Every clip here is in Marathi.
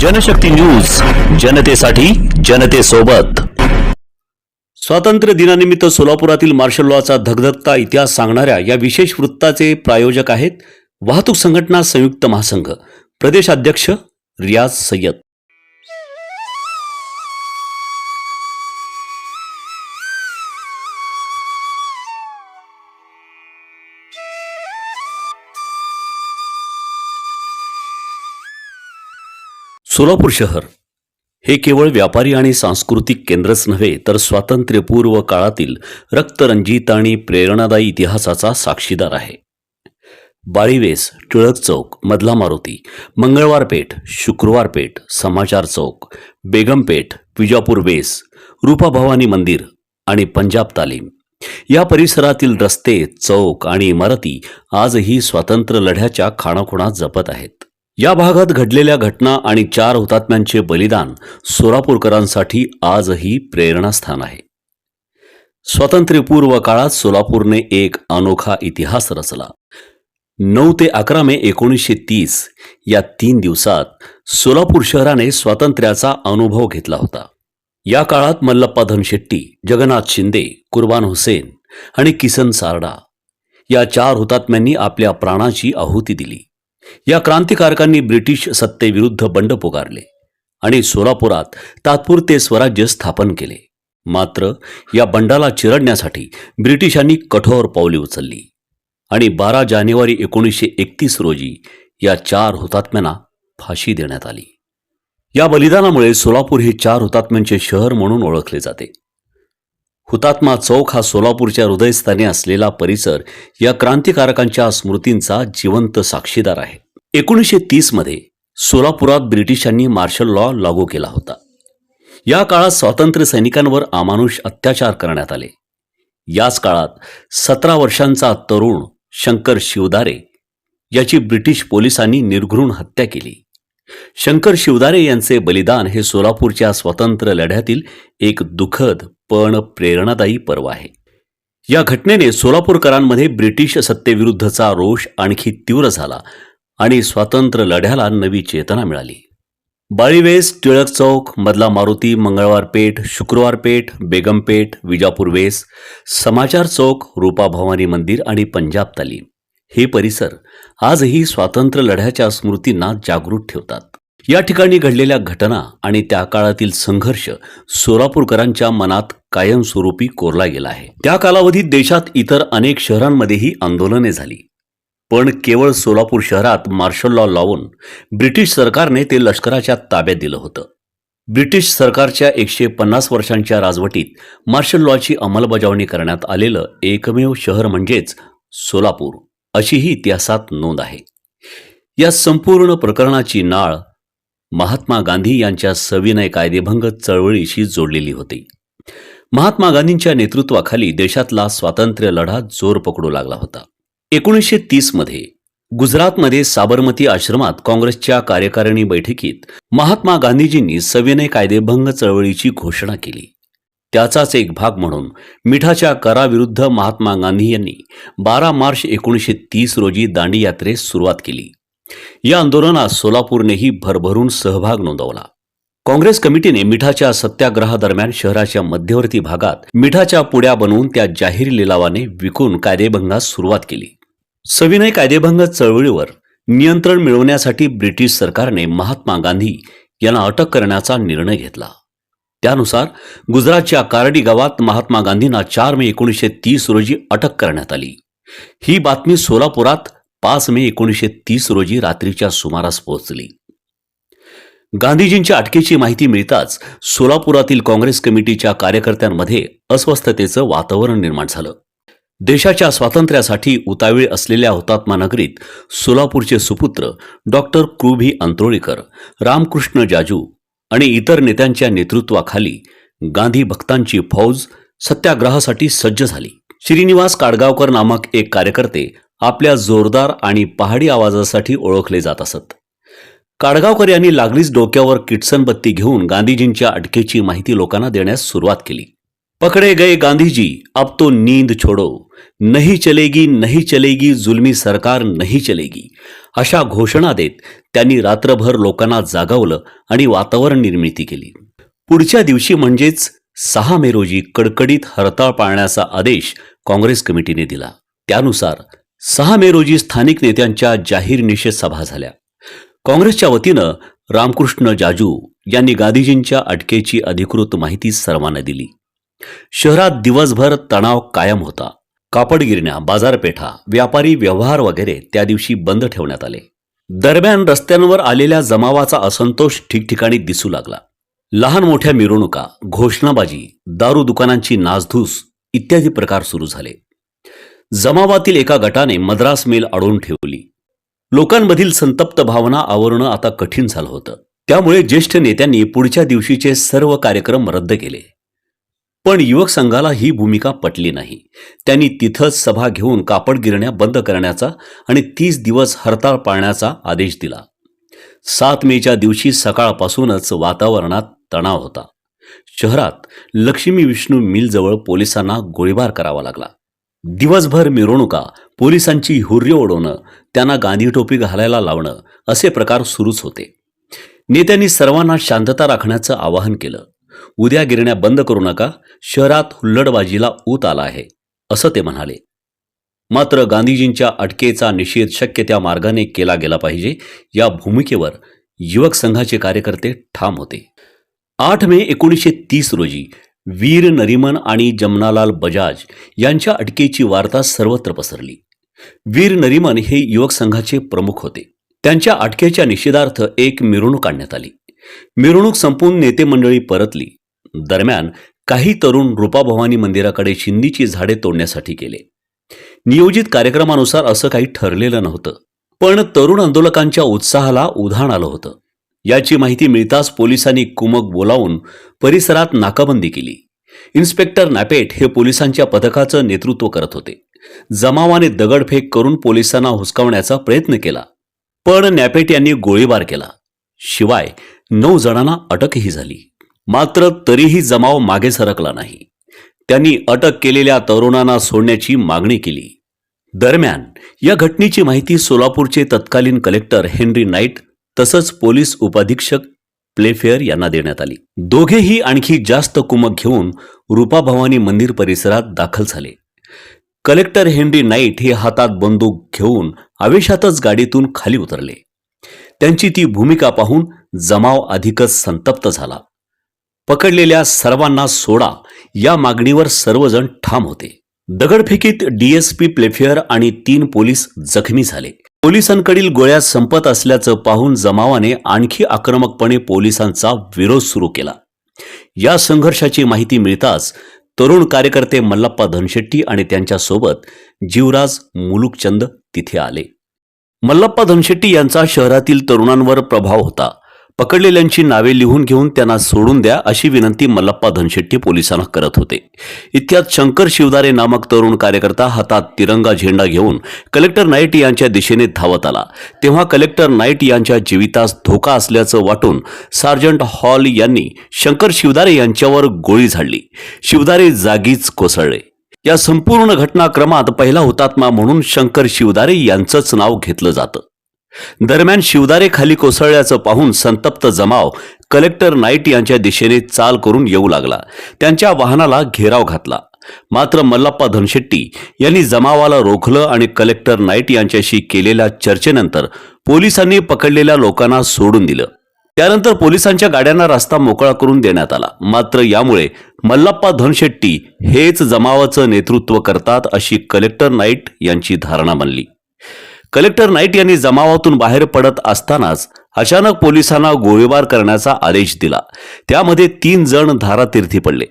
जनशक्ती न्यूज जनतेसाठी जनतेसोबत. स्वातंत्र्य दिनानिमित्त सोलापुरातील मार्शल लॉचा धगधगता इतिहास सांगणाऱ्या या विशेष वृत्ताचे प्रायोजक आहेत वाहतूक संघटना संयुक्त महासंघ. प्रदेशाध्यक्ष रियाज सय्यद. सोलापूर शहर हे केवळ व्यापारी आणि सांस्कृतिक केंद्रच नव्हे तर स्वातंत्र्यपूर्व काळातील रक्तरंजित आणि प्रेरणादायी इतिहासाचा साक्षीदार आहे. बाळीवेस टिळक चौक मधला मारुती मंगळवार पेठ शुक्रवार पेठ समाचार चौक बेगमपेठ विजापूर वेस रूपाभवानी मंदिर आणि पंजाब तालीम. या परिसरातील रस्ते चौक आणि इमारती आजही स्वातंत्र्य लढ्याच्या खाणाखुणा जपत आहेत. या भागात घडलेल्या घटना आणि चार हुतात्म्यांचे बलिदान सोलापूरकरांसाठी आजही प्रेरणास्थान आहे. स्वातंत्र्यपूर्व काळात सोलापूरने एक अनोखा इतिहास रचला. नऊ ते अकरा मे एकोणीसशे तीस या तीन दिवसात सोलापूर शहराने स्वातंत्र्याचा अनुभव घेतला होता. या काळात मल्लप्पा धनशेट्टी जगन्नाथ शिंदे कुर्बान हुसेन आणि किसन सारडा या चार हुतात्म्यांनी आपल्या प्राणाची आहुती दिली. या क्रांतिकारकांनी ब्रिटिश सत्तेविरुद्ध बंड पुकारले आणि सोलापुरात तात्पुरते स्वराज्य स्थापन केले. मात्र या बंडाला चिरडण्यासाठी ब्रिटिशांनी कठोर पावले उचलली आणि बारा जानेवारी एकोणीसशे एकतीस रोजी या चार हुतात्म्यांना फाशी देण्यात आली. या बलिदानामुळे सोलापूर हे चार हुतात्म्यांचे शहर म्हणून ओळखले जाते. हुतात्मा चौक हा सोलापूरच्या हृदयस्थानी असलेला परिसर या क्रांतिकारकांच्या स्मृतींचा जिवंत साक्षीदार आहे. एकोणीसशे तीसमध्ये सोलापुरात ब्रिटिशांनी मार्शल लॉ लागू केला होता. या काळात स्वातंत्र्य सैनिकांवर अमानुष अत्याचार करण्यात आले. याच काळात सतरा वर्षांचा तरुण शंकर शिवदारे याची ब्रिटिश पोलिसांनी निर्घृण हत्या केली. शंकर शिवदारे यांचे बलिदान हे सोलापूरच्या स्वातंत्र्य लढ्यातील एक दुःखद पण प्रेरणादायी पर्व आहे. या घटनेने सोलापूरकरांमध्ये ब्रिटिश सत्तेविरुद्धचा रोष आणखी तीव्र झाला. आणि स्वातंत्र्य लढ्याला नवी चेतना मिळाली. बाळीवेस टिळक चौक मधला मारुती मंगळवार पेठ शुक्रवार पेठ बेगम पेठ विजापूर वेस समाचार चौक रूपा भवानी मंदिर आणि पंजाब ताली. हे परिसर आजही स्वातंत्र्य लढ्याच्या स्मृतींना जागृत ठेवतात. या ठिकाणी घडलेल्या घटना आणि त्या काळातील संघर्ष सोलापूरकरांच्या मनात कायमस्वरूपी कोरला गेला आहे. त्या कालावधीत देशात इतर अनेक शहरांमध्येही आंदोलने झाली. पण केवळ सोलापूर शहरात मार्शल लॉ लावून ब्रिटिश सरकारने ते लष्कराच्या ताब्यात दिलं होतं. ब्रिटिश सरकारच्या एकशे पन्नास वर्षांच्या राजवटीत मार्शल लॉची अंमलबजावणी करण्यात आलेलं एकमेव शहर म्हणजेच सोलापूर अशीही इतिहासात नोंद आहे. या संपूर्ण प्रकरणाची नाळ महात्मा गांधी यांच्या सविनय कायदेभंग चळवळीशी जोडलेली होती. महात्मा गांधींच्या नेतृत्वाखाली देशातला स्वातंत्र्य लढा जोर पकडू लागला होता. एकोणीसशे तीसमध्ये गुजरातमध्ये साबरमती आश्रमात काँग्रेसच्या कार्यकारिणी बैठकीत महात्मा गांधीजींनी सविनय कायदेभंग चळवळीची घोषणा केली. त्याचाच एक भाग म्हणून मिठाच्या कराविरुद्ध महात्मा गांधी यांनी बारा मार्च एकोणीसशे तीस रोजी दांडी यात्रेस सुरुवात केली. या आंदोलनात सोलापूरनेही भरभरून सहभाग नोंदवला. काँग्रेस कमिटीने मिठाच्या सत्याग्रहादरम्यान शहराच्या मध्यवर्ती भागात मिठाच्या पुड्या बनवून त्या जाहीर लिलावाने विकून कायदेभंगास सुरुवात केली. सविनय कायदेभंग चळवळीवर नियंत्रण मिळवण्यासाठी ब्रिटिश सरकारने महात्मा गांधी यांना अटक करण्याचा निर्णय घेतला. त्यानुसार गुजरातच्या कारडी गावात महात्मा गांधींना चार मे एकोणीसशे तीस रोजी अटक करण्यात आली. ही बातमी सोलापुरात पाच मे एकोणीसशे तीस रोजी रात्रीच्या सुमारास पोहोचली. गांधीजींच्या अटकेची माहिती मिळताच सोलापुरातील काँग्रेस कमिटीच्या कार्यकर्त्यांमध्ये अस्वस्थतेचं वातावरण निर्माण झालं. देशाच्या स्वातंत्र्यासाठी उतावीळ असलेल्या हुतात्मा नगरीत सोलापूरचे सुपुत्र डॉक्टर क्रुभी अंतरोळीकर रामकृष्ण जाजू आणि इतर नेत्यांच्या नेतृत्वाखाली गांधी भक्तांची फौज सत्याग्रहासाठी सज्ज झाली. श्रीनिवास काडगावकर नामक एक कार्यकर्ते आपल्या जोरदार आणि पहाडी आवाजासाठी ओळखले जात असत. काडगावकर यांनी लागलीच डोक्यावर किटसन बत्ती घेऊन गांधीजींच्या अटकेची माहिती लोकांना देण्यास सुरुवात केली. पकडे गए गांधीजी अब तो नींद छोड़ो. नहीं चलेगी नहीं चलेगी जुल्मी सरकार नहीं चलेगी. अशा घोषणा देत त्यांनी रात्रभर लोकांना जागवलं आणि वातावरण निर्मिती केली. पुढच्या दिवशी म्हणजेच सहा मे रोजी कडकडीत हरताळ पाळण्याचा आदेश काँग्रेस कमिटीने दिला. त्यानुसार सहा मे रोजी स्थानिक नेत्यांच्या जाहीर निषेध सभा झाल्या. काँग्रेसच्या वतीनं रामकृष्ण जाजू यांनी गांधीजींच्या अटकेची अधिकृत माहिती सर्वांना दिली. शहरात दिवसभर तणाव कायम होता. कापडगिरण्या बाजारपेठा व्यापारी व्यवहार वगैरे त्या दिवशी बंद ठेवण्यात आले. दरम्यान रस्त्यांवर आलेल्या जमावाचा असंतोष ठिकठिकाणी दिसू लागला. लहान मोठ्या मिरवणुका घोषणाबाजी दारू दुकानांची नासधूस इत्यादी प्रकार सुरू झाले. जमावातील एका गटाने मद्रास मेल अडवून ठेवली. लोकांमधील संतप्त भावना आवरणं आता कठीण झालं होतं. त्यामुळे ज्येष्ठ नेत्यांनी पुढच्या दिवशीचे सर्व कार्यक्रम रद्द केले. पण युवक संघाला ही भूमिका पटली नाही. त्यांनी तिथंच सभा घेऊन कापड गिरण्या बंद करण्याचा आणि तीस दिवस हरताळ पाळण्याचा आदेश दिला. सात मेच्या दिवशी सकाळपासूनच वातावरणात तणाव होता. शहरात लक्ष्मी विष्णू मिलजवळ पोलिसांना गोळीबार करावा लागला. दिवसभर मिरवणुका पोलिसांची हुर्री ओढवणं त्यांना गांधी टोपी घालायला लावणं असे प्रकार सुरूच होते. नेत्यांनी सर्वांना शांतता राखण्याचं आवाहन केलं. उद्या गिरण्या बंद करू नका शहरात हुल्लडबाजीला ऊत आला आहे असं ते म्हणाले. मात्र गांधीजींच्या अटकेचा निषेध शक्य त्या मार्गाने केला गेला पाहिजे या भूमिकेवर युवक संघाचे कार्यकर्ते ठाम होते. आठ मे एकोणीसशे तीस रोजी वीर नरिमन आणि जमनालाल बजाज यांच्या अटकेची वार्ता सर्वत्र पसरली. वीर नरिमन हे युवक संघाचे प्रमुख होते. त्यांच्या अटकेच्या निषेधार्थ एक मिरवणूक काढण्यात आली. मिरवणूक संपून नेते मंडळी परतली. दरम्यान काही तरुण रूपाभवानी मंदिराकडे शिंदीची झाडे तोडण्यासाठी गेले. नियोजित कार्यक्रमानुसार असं काही ठरलेलं नव्हतं. पण तरुण आंदोलकांच्या उत्साहाला उधाण आलं होतं. याची माहिती मिळताच पोलिसांनी कुमक बोलावून परिसरात नाकाबंदी केली. इन्स्पेक्टर नापेट हे पोलिसांच्या पथकाचं नेतृत्व करत होते. जमावाने दगडफेक करून पोलिसांना हुसकावण्याचा प्रयत्न केला. पण नॅपेट यांनी गोळीबार केला. शिवाय नऊ जणांना अटकही झाली. मात्र तरीही जमाव मागे सरकला नाही. त्यांनी अटक केलेल्या तरुणांना सोडण्याची मागणी केली. दरम्यान या घटनेची माहिती सोलापूरचे तत्कालीन कलेक्टर हेनरी नाईट तसंच पोलीस उपाधीक्षक प्लेफेअर यांना देण्यात आली. दोघेही आणखी जास्त कुमक घेऊन रूपाभवानी मंदिर परिसरात दाखल झाले. कलेक्टर हेनरी नाईट हे हातात बंदूक घेऊन आवेशातच गाडीतून खाली उतरले. त्यांची ती भूमिका पाहून जमाव अधिकच संतप्त झाला. पकडलेल्या सर्वांना सोडा या मागणीवर सर्वजण ठाम होते. दगडफेकीत डीएसपी प्लेफेअर आणि तीन पोलीस जखमी झाले. पोलिसांकडील गोळ्या संपत असल्याचं पाहून जमावाने आणखी आक्रमकपणे पोलिसांचा विरोध सुरू केला. या संघर्षाची माहिती मिळताच तरुण कार्यकर्ते मल्लप्पा धनशेट्टी आणि त्यांच्यासोबत जीवराज मुलुकचंद तिथे आले. मल्लप्पा धनशेट्टी यांचा शहरातील तरुणांवर प्रभाव होता. पकडलेल्यांची नावे लिहून घेऊन त्यांना सोडून द्या अशी विनंती मल्लप्पा धनशेट्टी पोलिसांना करत होते. इतक्यात शंकर शिवदारे नामक तरुण कार्यकर्ता हातात तिरंगा झेंडा घेऊन कलेक्टर नाईट यांच्या दिशेने धावत आला. तेव्हा कलेक्टर नाईट यांच्या जीवितास धोका असल्याचं वाटून सार्जंट हॉल यांनी शंकर शिवदारे यांच्यावर गोळी झाडली. शिवदारे जागीच कोसळले. या संपूर्ण घटनाक्रमात पहिला हुतात्मा म्हणून शंकर शिवदारे यांचंच नाव घेतलं जातं. दरम्यान शिवदारे खाली कोसळल्याचं पाहून संतप्त जमाव कलेक्टर नाईट यांच्या दिशेने चाल करून येऊ लागला. त्यांच्या वाहनाला घेराव घातला. मात्र मल्लप्पा धनशेट्टी यांनी जमावाला रोखलं आणि कलेक्टर नाईट यांच्याशी केलेल्या चर्चेनंतर पोलिसांनी पकडलेल्या लोकांना सोडून दिलं. त्यानंतर पोलिसांच्या गाड्यांना रस्ता मोकळा करून देण्यात आला. मात्र यामुळे मल्लप्पा धनशेट्टी हेच जमावाचं नेतृत्व करतात अशी कलेक्टर नाईट यांची धारणा बनली. कलेक्टर नाईट यांनी जमावातून बाहेर पडत असतानाच अचानक पोलिसांना गोळीबार करण्याचा आदेश दिला. त्यामध्ये तीन जण धारातीर्थी पडले.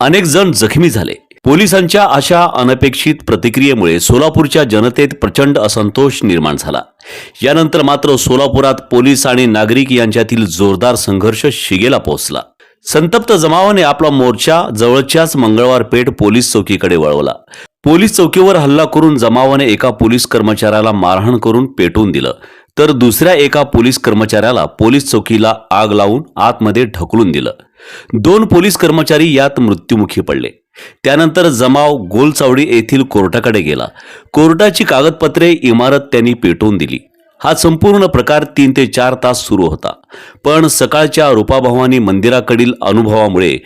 अनेक जण जखमी झाले. पोलिसांच्या अशा अनपेक्षित प्रतिक्रियेमुळे सोलापूरच्या जनतेत प्रचंड असंतोष निर्माण झाला. यानंतर मात्र सोलापुरात पोलीस आणि नागरिक यांच्यातील जोरदार संघर्ष शिगेला पोहोचला. संतप्त जमावाने आपला मोर्चा जवळच्याच मंगळवार पेठ पोलीस चौकीकडे वळवला. पोलीस चौकीवर हल्ला करून जमावाने एका पोलीस कर्मचाऱ्याला मारहाण करून पेटवून दिलं. तर दुसऱ्या एका पोलीस कर्मचाऱ्याला पोलीस चौकीला आग लावून आतमध्ये ढकलून दिलं. दोन पोलीस कर्मचारी यात मृत्युमुखी पडले. त्यानंतर जमाव गोलचावडी येथील कोर्टाकडे गेला. कोर्टाची कागदपत्रे इमारत त्यांनी पेटवून दिली. हा संपूर्ण प्रकार तीन ते चार तास सुरू होता. पण सकाळच्या रूपाभवानी मंदिराकडील अनुभवामुळे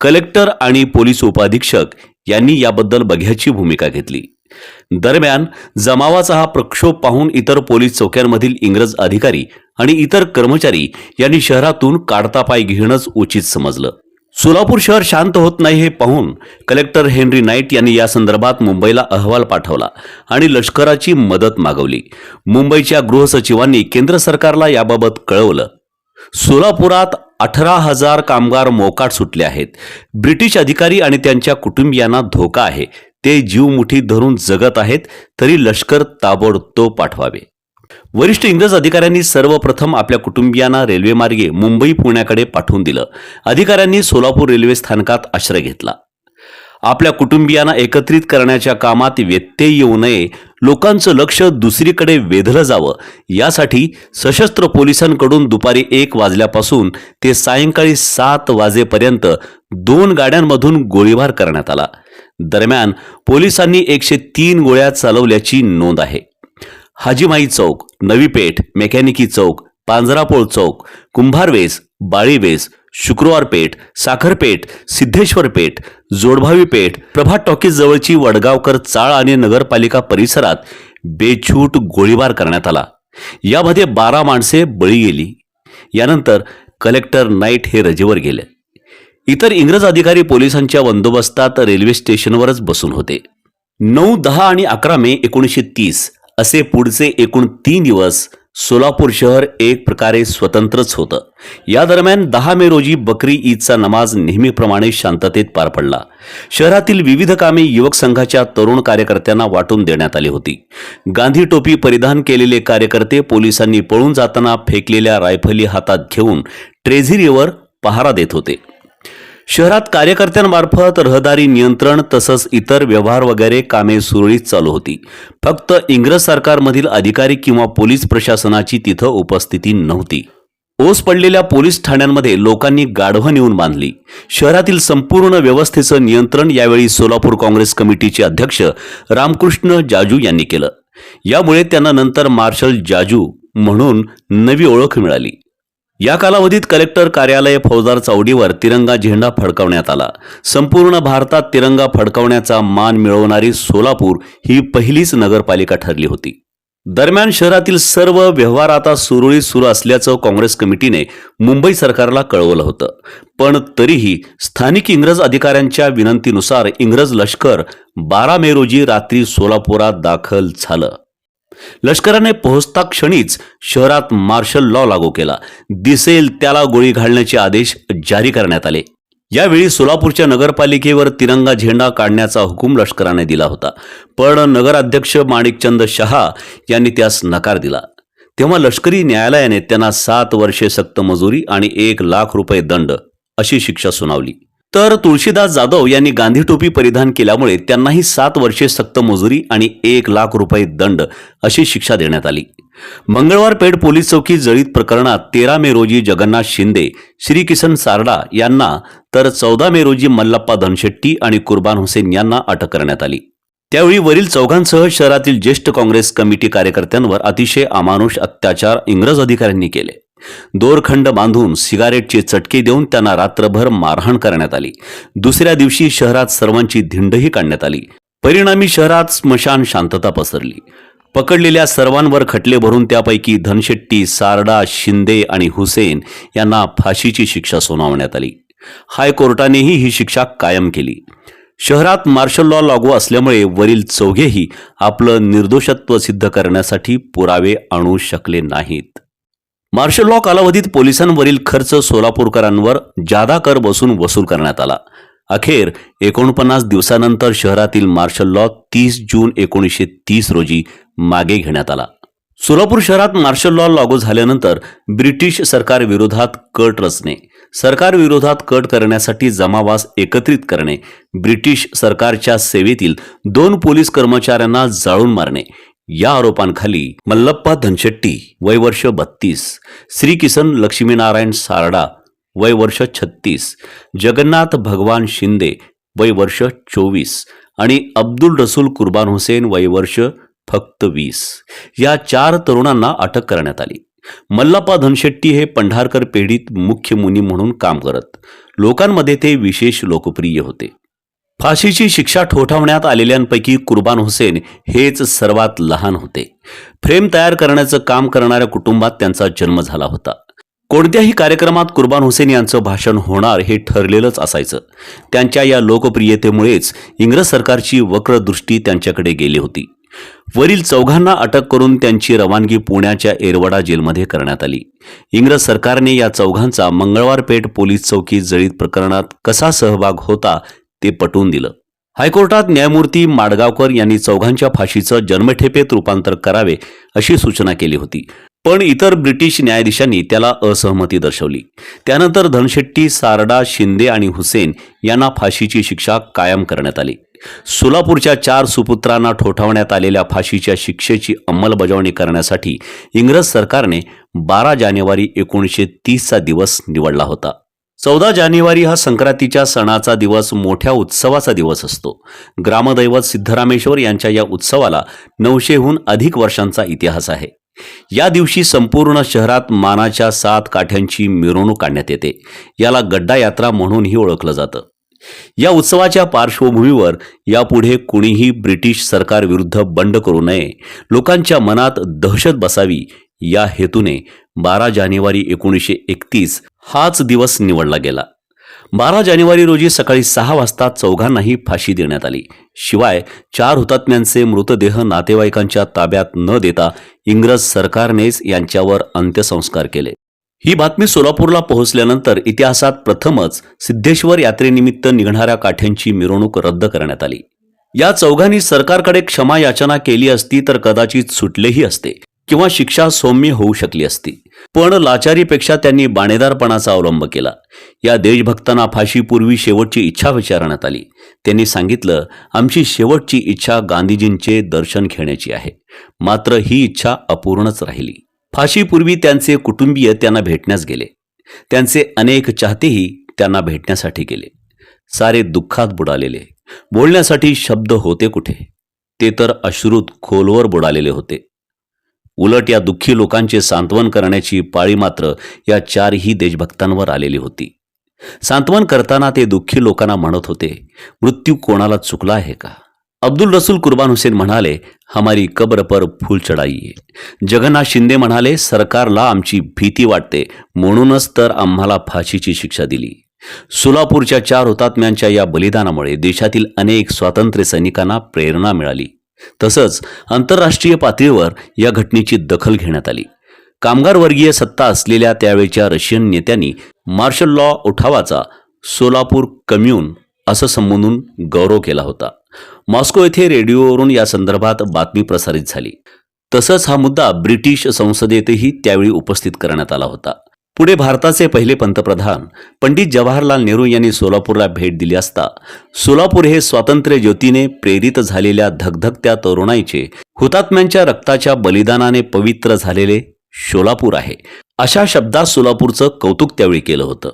कलेक्टर आणि पोलीस उपाधीक्षक यांनी याबद्दल बघ्याची भूमिका घेतली. दरम्यान जमावाचा हा प्रक्षोभ पाहून इतर पोलीस चौक्यांमधील इंग्रज अधिकारी आणि इतर कर्मचारी यांनी शहरातून काढता पाय घेणंच उचित समजलं. सोलापूर शहर शांत होत नाही हे पाहून कलेक्टर हेनरी नाईट यांनी या संदर्भात मुंबईला अहवाल पाठवला आणि लष्कराची मदत मागवली. मुंबईच्या गृहसचिवांनी केंद्र सरकारला याबाबत कळवलं. सोलापुरात अठरा हजार कामगार मोकाट सुटले आहेत. ब्रिटिश अधिकारी आणि त्यांच्या कुटुंबियांना धोका आहे. ते जीव मुठी धरून जगत आहेत तरी लष्कर ताबडतोब पाठवावे. वरिष्ठ इंग्रज अधिकाऱ्यांनी सर्वप्रथम आपल्या कुटुंबियांना रेल्वेमार्गे मुंबई पुण्याकडे पाठवून दिलं. अधिकाऱ्यांनी सोलापूर रेल्वे स्थानकात आश्रय घेतला. आपल्या कुटुंबियांना एकत्रित करण्याच्या कामात व्यत्यय येऊ नये लोकांचं लक्ष दुसरीकडे वेधलं जावं. यासाठी सशस्त्र पोलिसांकडून दुपारी एक वाजल्यापासून ते सायंकाळी सात वाजेपर्यंत दोन गाड्यांमधून गोळीबार करण्यात आला. दरम्यान पोलिसांनी एकशे तीन गोळ्या चालवल्याची नोंद आहे. हाजीमाई चौक नवीपेठ मेकॅनिकी चौक पांजरापोळ चौक कुंभारवेस बाळीवेस शुक्रवार पेठ साखरपेठ सिद्धेश्वर पेठ जोडभावी पेठ प्रभात टॉकीज जवळची वडगावकर चाळ आणि नगरपालिका परिसरात बेछूट गोळीबार करण्यात आला. यामध्ये बारा माणसे बळी गेली. यानंतर कलेक्टर नाईट हे रजेवर गेले. इतर इंग्रज अधिकारी पोलिसांच्या बंदोबस्तात रेल्वे स्टेशनवरच बसून होते. नऊ दहा आणि अकरा मे एकोणीसशे तीस असे पुढचे एकूण तीन दिवस सोलापूर शहर एक प्रकारे स्वतंत्रच होतं. या दरम्यान दहा मे रोजी बकरी ईदचा नमाज नेहमीप्रमाणे शांततेत पार पडला. शहरातील विविध कामे युवक संघाच्या तरुण कार्यकर्त्यांना वाटून देण्यात आली होती. गांधी टोपी परिधान केलेले कार्यकर्ते पोलिसांनी पळून जाताना फेकलेल्या रायफली हातात घेऊन ट्रेझिरीवर पहारा देत होते. शहरात कार्यकर्त्यांमार्फत रहदारी नियंत्रण तसंच इतर व्यवहार वगैरे कामे सुरळीत चालू होती. फक्त इंग्रज सरकारमधील अधिकारी किंवा पोलीस प्रशासनाची तिथं उपस्थिती नव्हती. ओस पडलेल्या पोलीस ठाण्यांमध्ये लोकांनी गाढवं नेऊन बांधली. शहरातील संपूर्ण व्यवस्थेचं नियंत्रण यावेळी सोलापूर काँग्रेस कमिटीचे अध्यक्ष रामकृष्ण जाजू यांनी केलं. यामुळे त्यांना नंतर मार्शल जाजू म्हणून नवी ओळख मिळाली. या कालावधीत कलेक्टर कार्यालय फौजदार चौडीवर तिरंगा झेंडा फडकवण्यात आला. संपूर्ण भारतात तिरंगा फडकवण्याचा मान मिळवणारी सोलापूर ही पहिलीच नगरपालिका ठरली होती. दरम्यान शहरातील सर्व व्यवहार आता सुरळीत सुरू असल्याचं काँग्रेस कमिटीने मुंबई सरकारला कळवलं होतं. पण तरीही स्थानिक इंग्रज अधिकाऱ्यांच्या विनंतीनुसार इंग्रज लष्कर बारा मे रोजी रात्री सोलापुरात दाखल झालं. लष्कराने पोहोचता क्षणीच शहरात मार्शल लॉ लागू केला. दिसेल त्याला गोळी घालण्याचे आदेश जारी करण्यात आले. यावेळी सोलापूरच्या नगरपालिकेवर तिरंगा झेंडा काढण्याचा हुकूम लष्कराने दिला होता. पण नगराध्यक्ष माणिकचंद शहा यांनी त्यास नकार दिला. तेव्हा लष्करी न्यायालयाने त्यांना सात वर्षे सक्त मजुरी आणि एक लाख रुपये दंड अशी शिक्षा सुनावली. तर तुळशीदास जाधव यांनी गांधी टोपी परिधान केल्यामुळे त्यांनाही सात वर्षे सक्त मजुरी आणि एक लाख रुपये दंड अशी शिक्षा देण्यात आली. मंगळवार पेठ पोलीस चौकी जळीत प्रकरणात तेरा मे रोजी जगन्नाथ शिंदे श्री किसन सारडा यांना तर चौदा मे रोजी मल्लप्पा धनशेट्टी आणि कुर्बान हुसेन यांना अटक करण्यात आली. त्यावेळी वरील चौघांसह शहरातील ज्येष्ठ काँग्रेस कमिटी कार्यकर्त्यांवर अतिशय अमानुष अत्याचार इंग्रज अधिकाऱ्यांनी केले. दोरखंड बांधून सिगारेटचे चटके देऊन त्यांना रात्रभर मारहाण करण्यात आली. दुसऱ्या दिवशी शहरात सर्वांची धिंडही काढण्यात आली. परिणामी शहरात स्मशान शांतता पसरली. पकडलेल्या सर्वांवर खटले भरून त्यापैकी धनशेट्टी सारडा शिंदे आणि हुसेन यांना फाशीची शिक्षा सुनावण्यात आली. हायकोर्टानेही ही शिक्षा कायम केली. शहरात मार्शल लॉ लागू असल्यामुळे वरील चौघेही आपलं निर्दोषत्व सिद्ध करण्यासाठी पुरावे आणू शकले नाहीत. मार्शल लॉ कालावधीत पोलिसांवरील खर्च सोलापूरकरांवर जादा कर बसून वसूल करण्यात आला. अखेर एकोणपन्नास दिवसानंतर शहरातील मार्शल लॉ तीस जून एकोणीसशे तीस रोजी मागे घेण्यात आला. सोलापूर शहरात मार्शल लॉ लागू झाल्यानंतर ब्रिटिश सरकार विरोधात कट रचणे. सरकार विरोधात कट करण्यासाठी जमावास एकत्रित करणे. ब्रिटिश सरकारच्या सेवेतील दोन पोलीस कर्मचाऱ्यांना जाळून मारणे. या आरोपांखाली मल्लप्पा धनशेट्टी वय वर्ष बत्तीस श्री किसन लक्ष्मीनारायण सारडा वय वर्ष छत्तीस जगन्नाथ भगवान शिंदे वय वर्ष चोवीस आणि अब्दुल रसूल कुर्बान हुसेन वय वर्ष फक्त वीस. या चार तरुणांना अटक करण्यात आली. मल्लप्पा धनशेट्टी हे पंढारकर पेढीत मुख्य मुनी म्हणून काम करत. लोकांमध्ये ते विशेष लोकप्रिय होते. फाशीची शिक्षा ठोठावण्यात आलेल्यांपैकी कुर्बान हुसेन हेच सर्वात लहान होते. फ्रेम तयार करण्याचं काम करणाऱ्या कुटुंबात त्यांचा जन्म झाला होता. कोणत्याही कार्यक्रमात कुर्बान हुसेन यांचं भाषण होणार हे ठरलेलंच असायचं. त्यांच्या या लोकप्रियतेमुळेच इंग्रज सरकारची वक्र दृष्टी त्यांच्याकडे गेली होती. वरील चौघांना अटक करून त्यांची रवानगी पुण्याच्या एरवडा जेलमध्ये करण्यात आली. इंग्रज सरकारने या चौघांचा मंगळवार पेठ पोलीस चौकी जळीत प्रकरणात कसा सहभाग होता ते पटवून दिलं. हायकोर्टात न्यायमूर्ती माडगावकर यांनी चौघांच्या फाशीचं जन्मठेपेत रूपांतर करावे अशी सूचना केली होती. पण इतर ब्रिटिश न्यायाधीशांनी त्याला असहमती दर्शवली. त्यानंतर धनशेट्टी सारडा शिंदे आणि हुसेन यांना फाशीची शिक्षा कायम करण्यात आली. सोलापूरच्या चार सुपुत्रांना ठोठावण्यात आलेल्या फाशीच्या शिक्षेची अंमलबजावणी करण्यासाठी इंग्रज सरकारने बारा जानेवारी एकोणीसशे तीसचा दिवस निवडला होता. चौदा जानेवारी हा संक्रांतीच्या सणाचा दिवस मोठ्या उत्सवाचा दिवस असतो. ग्रामदैवत सिद्धरामेश्वर यांच्या या उत्सवाला नऊशेहून अधिक वर्षांचा इतिहास आहे. या दिवशी संपूर्ण शहरात मानाच्या सात काठ्यांची मिरवणूक काढण्यात येते. याला गड्डा यात्रा म्हणूनही ओळखलं जातं. या उत्सवाच्या पार्श्वभूमीवर यापुढे कुणीही ब्रिटिश सरकारविरुद्ध बंड करू नये लोकांच्या मनात दहशत बसावी या हेतूने बारा जानेवारी एकोणीसशे एकतीस हाच दिवस निवडला गेला. बारा जानेवारी रोजी सकाळी सहा वाजता चौघांनाही फाशी देण्यात आली. शिवाय चार हुतात्म्यांचे मृतदेह नातेवाईकांच्या ताब्यात न देता इंग्रज सरकारनेच यांच्यावर अंत्यसंस्कार केले. ही बातमी सोलापूरला पोहोचल्यानंतर इतिहासात प्रथमच सिद्धेश्वर यात्रेनिमित्त निघणाऱ्या काठ्यांची मिरवणूक रद्द करण्यात आली. या चौघांनी सरकारकडे क्षमा याचना केली असती तर कदाचित सुटलेही असते. किंवा शिक्षा सौम्य होऊ शकली असती. पण लाचारीपेक्षा त्यांनी बाणेदारपणाचा अवलंब केला. या देशभक्तांना फाशीपूर्वी शेवटची इच्छा विचारण्यात आली. त्यांनी सांगितलं आमची शेवटची इच्छा गांधीजींचे दर्शन घेण्याची आहे. मात्र ही इच्छा अपूर्णच राहिली. फाशीपूर्वी त्यांचे कुटुंबीय त्यांना भेटण्यास गेले. त्यांचे अनेक चाहतेही त्यांना भेटण्यासाठी गेले. सारे दुःखात बुडालेले. बोलण्यासाठी शब्द होते कुठे? ते तर अश्रूत खोलवर बुडालेले होते. उलट या दुःखी लोकांचे सांत्वन करण्याची पाळी मात्र या चारही देशभक्तांवर आलेली होती. सांत्वन करताना ते दुःखी लोकांना म्हणत होते मृत्यू कोणाला चुकला आहे का? अब्दुल रसूल कुर्बान हुसेन म्हणाले हमारी कब्र पर फूल चढाई जगन्नाथ शिंदे म्हणाले सरकारला आमची भीती वाटते म्हणूनच तर आम्हाला फाशीची शिक्षा दिली. सोलापूरच्या चार हुतात्म्यांच्या या बलिदानामुळे देशातील अनेक स्वातंत्र्य सैनिकांना प्रेरणा मिळाली. तसंच आंतरराष्ट्रीय पातळीवर या घटनेची दखल घेण्यात आली. कामगार वर्गीय सत्ता असलेल्या त्यावेळच्या रशियन नेत्यांनी मार्शल लॉ उठावाचा सोलापूर कम्यून असं संबोधून गौरव केला होता. मॉस्को येथे रेडिओवरून या संदर्भात बातमी प्रसारित झाली. तसंच हा मुद्दा ब्रिटिश संसदेतही त्यावेळी उपस्थित करण्यात आला होता. पुढे भारताचे पहिले पंतप्रधान पंडित जवाहरलाल नेहरू यांनी सोलापूरला भेट दिली असता सोलापूर हे स्वातंत्र्य ज्योतीने प्रेरित झालेल्या धगधगत्या तरुणाईचे हुतात्म्यांच्या रक्ताच्या बलिदानाने पवित्र झालेले सोलापूर आहे. अशा शब्दात सोलापूरचं कौतुक त्यावेळी केलं होतं.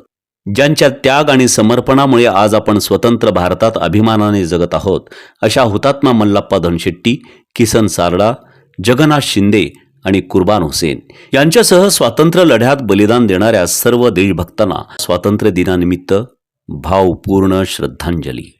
ज्यांच्या त्याग आणि समर्पणामुळे आज आपण स्वतंत्र भारतात अभिमानाने जगत आहोत अशा हुतात्मा मल्लाप्पा धनशेट्टी किसन सारडा जगन्नाथ शिंदे आणि कुर्बान हुसेन यांच्यासह स्वातंत्र्य लढ्यात बलिदान देणाऱ्या सर्व देशभक्तांना स्वातंत्र्य दिनानिमित्त भावपूर्ण श्रद्धांजली.